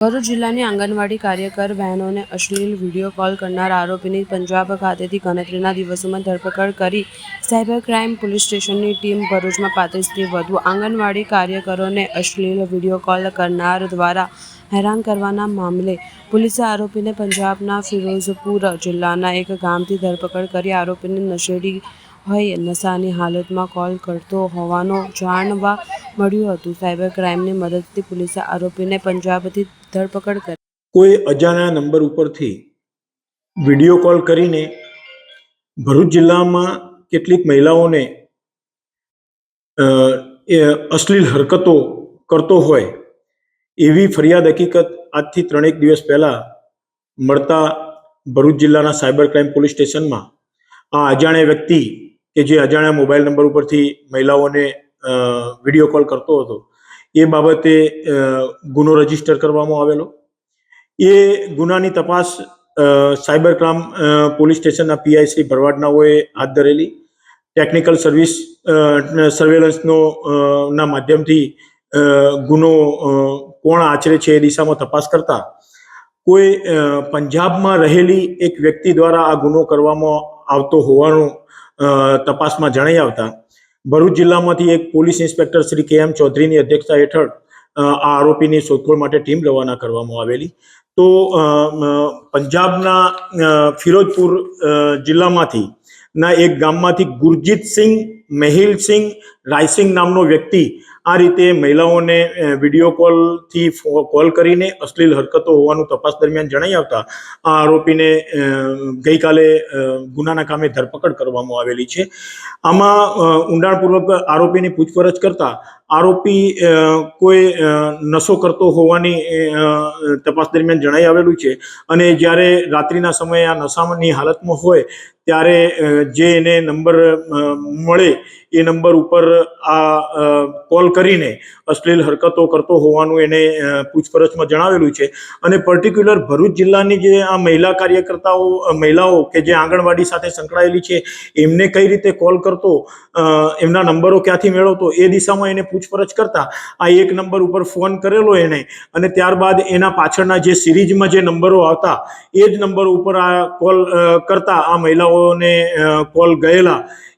ભરૂચ જિલ્લાની આંગણવાડી કાર્યકર બહેનોને અશ્લીલ વીડિયો કોલ કરનાર આરોપીની પંજાબ ખાતેથી ગણતરીના દિવસોમાં ધરપકડ કરી સાયબર ક્રાઇમ પોલીસ સ્ટેશનની ટીમ ભરૂચમાં પાંત્રીસથી વધુ આંગણવાડી કાર્યકરોને અશ્લીલ વીડિયો કોલ કરનાર દ્વારા હેરાન કરવાના મામલે પોલીસે આરોપીને પંજાબના ફિરોઝપુર જિલ્લાના એક ગામથી ધરપકડ કરી આરોપીને નશેડી હોય નશાની હાલતમાં કોલ કરતો હોવાનું જાણવા મળ્યું હતું. સાયબર ક્રાઇમની મદદથી પોલીસે આરોપીને પંજાબથી ધરપકડ કરી. કોઈ અજાણ્યા નંબર ઉપરથી વીડિયો કોલ કરીને ભરૂચ જિલ્લામાં કેટલીક મહિલાઓને અશ્લીલ હરકતો કરતો હોય એવી ફરિયાદ હકીકત આજથી ત્રણેક દિવસ પહેલાં મળતા ભરૂચ જિલ્લાના સાયબર ક્રાઇમ પોલીસ સ્ટેશનમાં આ અજાણ્યા વ્યક્તિ કે જે અજાણ્યા મોબાઈલ નંબર ઉપરથી મહિલાઓને વીડિયો કોલ કરતો હતો, એ બાબતે ગુનો રજિસ્ટર કરવામાં આવેલો. એ ગુનાની તપાસ સાયબર ક્રાઇમ પોલીસ સ્ટેશનના પીઆઈ શ્રી ભરવાડનાઓએ હાથ ધરેલી. ટેકનિકલ સર્વિસ સર્વેલન્સનો ના માધ્યમથી ગુનો કોણ આચરે છે એ દિશામાં તપાસ કરતા, કોઈ પંજાબમાં રહેલી એક વ્યક્તિ દ્વારા આ ગુનો કરવામાં આવતો હોવાનું તપાસમાં જણાઈ આવતા, ભરૂચ જિલ્લામાંથી એક પોલીસ ઇન્સ્પેક્ટર શ્રી કે એમ ચૌધરીની અધ્યક્ષતા હેઠળ આ આરોપીની શોધખોળ માટે ટીમ રવાના કરવામાં આવેલી. તો પંજાબના ફિરોજપુર જિલ્લામાંથી ના એક ગામમાંથી ગુરજીતસિંહ મેહિલસિંહ રાયસિંગ નામનો વ્યક્તિ આ રીતે મહિલાઓને વીડિયો કોલથી કોલ કરીને અશ્લીલ હરકતો હોવાનું તપાસ દરમિયાન જણાઈ આવતા આ આરોપીને ગઈકાલે ગુનાના કામે ધરપકડ કરવામાં આવેલી છે. આમાં ઊંડાણપૂર્વક આરોપીની પૂછપરછ કરતા આરોપી કોઈ નશો કરતો હોવાની તપાસ દરમિયાન જણાઈ આવેલું છે અને જ્યારે રાત્રિના સમયે આ નશાની હાલતમાં હોય ત્યારે જે એને નંબર મળે એ નંબર ઉપર આ કોલ કરીને અશ્લીલ હરકતો કરતો હોવાનું એને પૂછપરછમાં જણાવેલું છે. અને પર્ટિક્યુલર ભરૂચ જિલ્લાની જે આ મહિલા કાર્યકર્તાઓ મહિલાઓ કે જે આંગણવાડી સાથે સંકળાયેલી છે, એમને કઈ રીતે કોલ કરતો એમના નંબરો ક્યાંથી મેળવતો, એ દિશામાં એને પૂછપરછ કરતા આ એક નંબર ઉપર ફોન કરેલો એને. અને ત્યારબાદ એના પાછળના જે સિરીઝમાં જે નંબરો આવતા, એ જ નંબર ઉપર આ કોલ કરતા આ મહિલાઓને કોલ ગયેલા.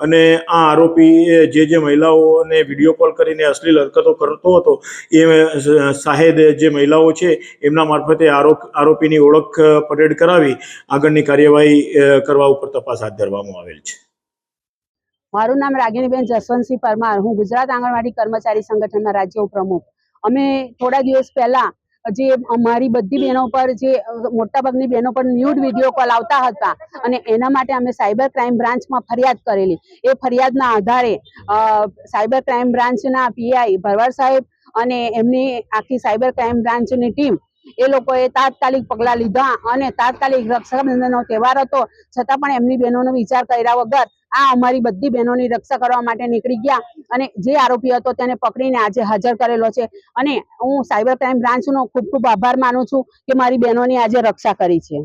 અને આ આરોપી જે જે મહિલાઓને વીડિયો કોલ કરીને અશ્લીલ હરકતો કરતો હતો, એ શાહેદ જે મહિલાઓ છે, એમના મારફતે આરોપ, આરોપીની ઓળખ પરેડ કરાવી આગળની કાર્યવાહી કરવા ઉપર તપાસ હાથ ધરવામાં આવેલ છે. મારું નામ રાગિણીબેન જસવંતસિંહ પરમાર, હું ગુજરાત આંગણવાડી કર્મચારી સંગઠનના રાજ્ય પ્રમુખ. અમે થોડા દિવસ પહેલા જે અમારી બધી બહેનો પર જે મોટાભાગની બહેનો પર ન્યૂડ વીડિયો કોલ આવતા હતા. અને એના માટે અમે સાયબર ક્રાઇમ બ્રાન્ચમાં ફરિયાદ કરેલી. એ ફરિયાદના આધારે સાયબર ક્રાઇમ બ્રાન્ચના પીઆઈ ભરવાડ સાહેબ અને એમની આખી સાયબર ક્રાઇમ બ્રાન્ચની ટીમ એ લોકોએ તાત્કાલિક પગલાં લીધા અને તાત્કાલિક રક્ષાબંધનનો તહેવાર હતો. છતાં પણ એમની બહેનોનો વિચાર કર્યા વગર આ અમારી બધી બહેનોની રક્ષા કરવા માટે નીકળી ગયા અને જે આરોપી હતો તેને પકડીને આજે હાજર કરેલો છે. અને હું સાયબર ક્રાઇમ બ્રાન્ચનો ખૂબ ખૂબ આભાર માનું છું કે મારી બહેનોની આજે રક્ષા કરી છે.